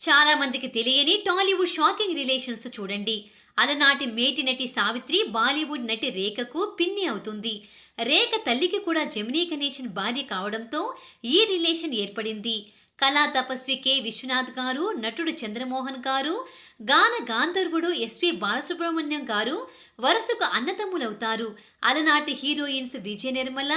చాలా మందికి తెలియని టాలీవుడ్ షాకింగ్ రిలేషన్స్ చూడండి. అలనాటి మేటి నటి సావిత్రి బాలీవుడ్ నటి రేఖకు పిన్ని అవుతుంది. రేఖ తల్లికి కూడా జమినీ గణేషన్ భార్య కావడంతో ఈ రిలేషన్ ఏర్పడింది. కళా తపస్వి కె. విశ్వనాథ్ గారు నటుడు చంద్రమోహన్ గారు గాన గాంధర్వుడు ఎస్పి బాలసుబ్రహ్మణ్యం గారు వరుసకు అన్నతమ్ములవుతారు. అలనాటి హీరోయిన్స్ విజయ నిర్మల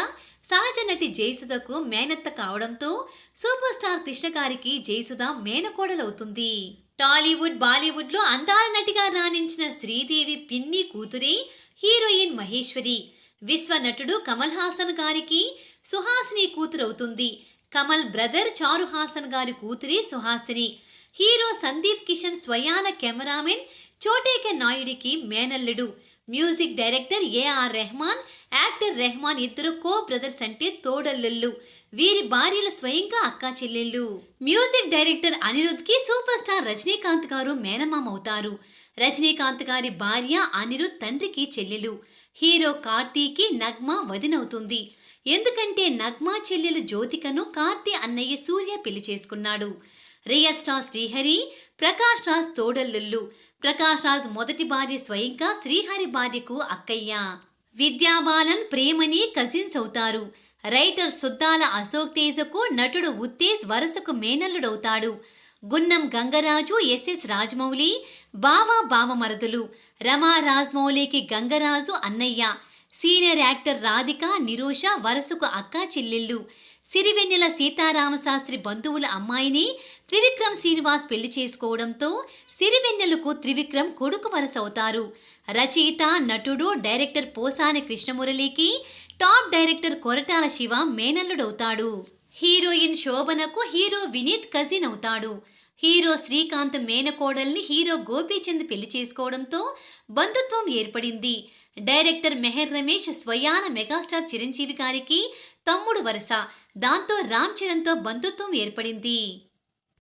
సహజ నటి జయసుధకు మేనత్త కావడంతో సూపర్ స్టార్ కృష్ణ గారికి జయసుధ మేనకోడలవుతుంది. టాలీవుడ్ బాలీవుడ్లో అందాల నటిగా రాణించిన శ్రీదేవి పిన్ని కూతురే హీరోయిన్ మహేశ్వరి. విశ్వ నటుడు కమల్ హాసన్ గారికి సుహాసిని కూతురవుతుంది. కమల్ బ్రదర్ చారు హాసన్ గారి కూతురి సుహాసిని. హీరో సందీప్ కిషన్ స్వయాన కెమెరామెన్ చోటేక నాయుడికి మేనల్లుడు. Music director AR Rahman actor Rahman ఇద్దరు కో బ్రదర్స్ అంటే తోడల్లుళ్ళు. వీరి భార్యలు స్వయంగా అక్కా చెల్లెళ్ళు. మ్యూజిక్ డైరెక్టర్ అనిరుద్కి సూపర్ స్టార్ రజనీకాంత్ గారు మేనమామ అవుతారు. రజనీకాంత్ గారి భార్య అనిరుద్ తండ్రికి చెల్లెలు. హీరో కార్తీకి నగ్మా వదినవుతుంది. ఎందుకంటే నగ్మా చెల్లెలు జ్యోతికను కార్తీ అన్నయ్య సూర్య పెళ్ళి చేసుకున్నాడు. రియల్ స్టార్ శ్రీహరి ప్రకాష్ రాజ్ తోడల్లుళ్ళు. ప్రకాష్ రాజ్ మొదటి భార్య స్వయంగా శ్రీహరి భార్యకు అక్కయ్య. విద్యాబాలన్ ప్రేమని కజిన్స్ అవుతారు. రైటర్ సుద్దాల అశోక్ తేజకు నటుడు ఉత్తేజ్ వరసకు మేనల్లుడవుతాడు. గున్నం గంగరాజు ఎస్ఎస్ రాజమౌళి బావా బావమరదులు రమా రాజమౌళికి గంగరాజు అన్నయ్య. సీనియర్ యాక్టర్ రాధిక నిరోష వరసకు అక్క చెల్లెళ్ళు. సిరివెన్నెల సీతారామశాస్త్రి బంధువుల అమ్మాయిని త్రివిక్రమ్ శ్రీనివాస్ పెళ్ళి చేసుకోవడంతో సిరివెన్నెలకు త్రివిక్రమ్ కొడుకు వరస అవుతారు రచయిత నటుడు డైరెక్టర్ పోసాని కృష్ణమురళికి టాప్ డైరెక్టర్ కొరటాల శివ మేనల్లుడవుతాడు. హీరోయిన్ శోభనకు హీరో వినీత్ కజిన్ అవుతాడు. హీరో శ్రీకాంత్ మేనకోడల్ని హీరో గోపీచంద్ పెళ్ళి చేసుకోవడంతో బంధుత్వం ఏర్పడింది. డైరెక్టర్ మెహర్ రమేష్ స్వయాన మెగాస్టార్ చిరంజీవి గారికి తమ్ముడు వరస. దాంతో రామ్ చరణ్తో బంధుత్వం ఏర్పడింది.